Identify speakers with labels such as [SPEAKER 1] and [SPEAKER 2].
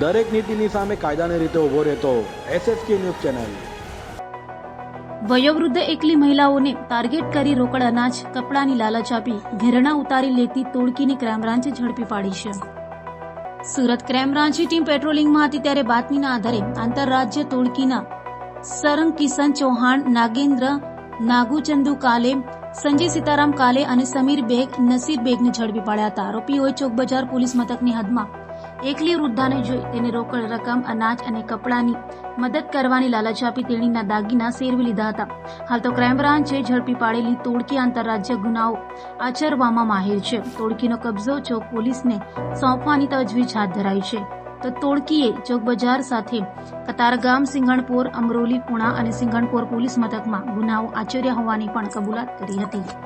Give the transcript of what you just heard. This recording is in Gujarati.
[SPEAKER 1] દરેક નીતિની સામે કાયદાની રીતે ઊભો રહેતો એસએસકે ન્યૂઝ ચેનલ.
[SPEAKER 2] વયોવૃદ્ધ એકલી મહિલાઓને ટાર્ગેટ કરી રોકડ અનાજ, કપડાની લાલચ આપી ઘેરણા ઉતારી લેતી તોડકીની ક્રાઇમ બ્રાન્ચે ઝડપી પાડી છે. સુરત ક્રાઇમ બ્રાન્ચની ટીમ પેટ્રોલિંગમાં હતી ત્યારે બાતમીના આધારે આંતરરાજ્ય તોડકીના સરંગ કિશન ચૌહાણ, નાગેન્દ્ર નાગુચંદુ કાલે, સંજય સીતારામ કાલે અને સમીર બેગ, નસીર બેગને ઝડપી પાડ્યા હતા. આરોપીઓએ ચોકબજાર પોલીસ મથકની હદમાં એકલી વૃદ્ધાને જોઈ તેને રોકડ રકમ, અનાજ અને કપડાની મદદ કરવાની લાલચ આપી તેણીના દાગીના સેરવી લીધા હતા. હાલ તો ક્રાઇમ બ્રાન્ચે ઝડપી પાડેલી તોડકી આંતરરાજ્ય ગુનાઓ આચરવામાં માહિર છે. તોડકીનો કબજો ચોક પોલીસને સોંપવાની તજવીજ હાથ ધરાઈ છે. તો તોડકીએ ચોક બજાર સાથે કતારગામ સિંઘણપોર અમરોલી, પુણા અને સિંઘણપોર પોલીસ મથકમાં ગુનાઓ આચર્યા હોવાની પણ કબૂલાત કરી હતી.